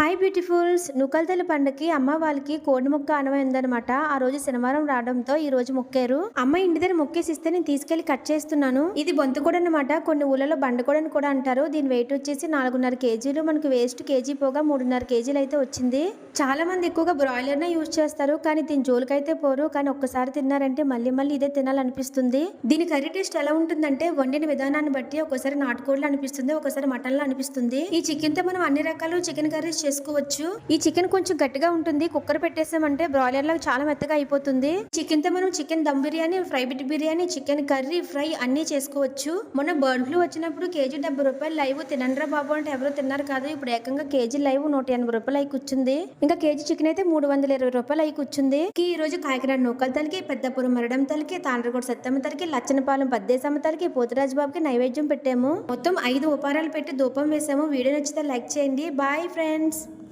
Hi beautifuls నుకల్తల పండుగకి అమ్మ వాళ్ళకి కోడి ముక్క అనమైందనమాట ఆ రోజు శనివారం రావడంతో ఈ రోజు మొక్కారు. అమ్మ ఇంటి దగ్గర మొక్కేసి ఇస్తే నేను తీసుకెళ్ళి కట్ చేస్తున్నాను. ఇది బొంతుకోడు అనమాట కొన్ని ఊళ్ళలో బండకోడని కూడా అంటారు. దీని వెయిట్ వచ్చేసి నాలుగున్నర కేజీలు. మనకి వేస్ట్ కేజీ పోగా మూడున్నర కేజీలు అయితే వచ్చింది. చాలా మంది ఎక్కువగా బ్రాయిలర్ నే యూజ్ చేస్తారు. కానీ దీని జోలికైతే పోరు. కానీ ఒక్కసారి తిన్నారంటే మళ్ళీ మళ్ళీ ఇదే తినాలనిపిస్తుంది. దీని కర్రీ టేస్ట్ ఎలా ఉంటుందంటే వండిన విధానాన్ని బట్టి ఒకసారి నాటుకోళ్ళు అనిపిస్తుంది. ఒకసారి మటన్లో అనిపిస్తుంది. ఈ చికెన్తో మనం అన్ని రకాల చికెన్ కర్రీస్ చేసుకోవచ్చు. ఈ చికెన్ కొంచెం గట్టిగా ఉంటుంది. కుక్కర్ పెట్టేసామంటే బ్రాయిలర్ లాగా చాలా మెత్తగా అయిపోతుంది. చికెన్తో మనం chicken dum biryani fry bit biryani chicken curry fry అన్ని చేసుకోవచ్చు. మొన్న బర్డ్ ఫ్లూ వచ్చినప్పుడు కేజీ డెబ్బై రూపాయలు లైవ్ తినండ్రా బాబు అంటే ఎవరు తిన్నారు కాదు. ఇప్పుడు ఏకంగా కేజీ లైవ్ నూట ఎనభై రూపాయలు అయి కూర్చుంది. ఇంకా కేజీ చికెన్ అయితే మూడు వందల ఇరవై రూపాయలు అయి కూర్చుంది. ఈ రోజు కాకినాడ నూకల తలకి పెద్దపురం మరడం తలకి తాండ్రగూడ సత్తమ్మ తలకి లచ్చనపాలెం పద్దేశమ్మ తలకి పోతురాజు బాబుకి నైవేద్యం పెట్టాము. మొత్తం ఐదు ఉపారాలు పెట్టి ధూపం వేసాము. వీడియో నచ్చితే లైక్ చేయండి. Bye friends. friends.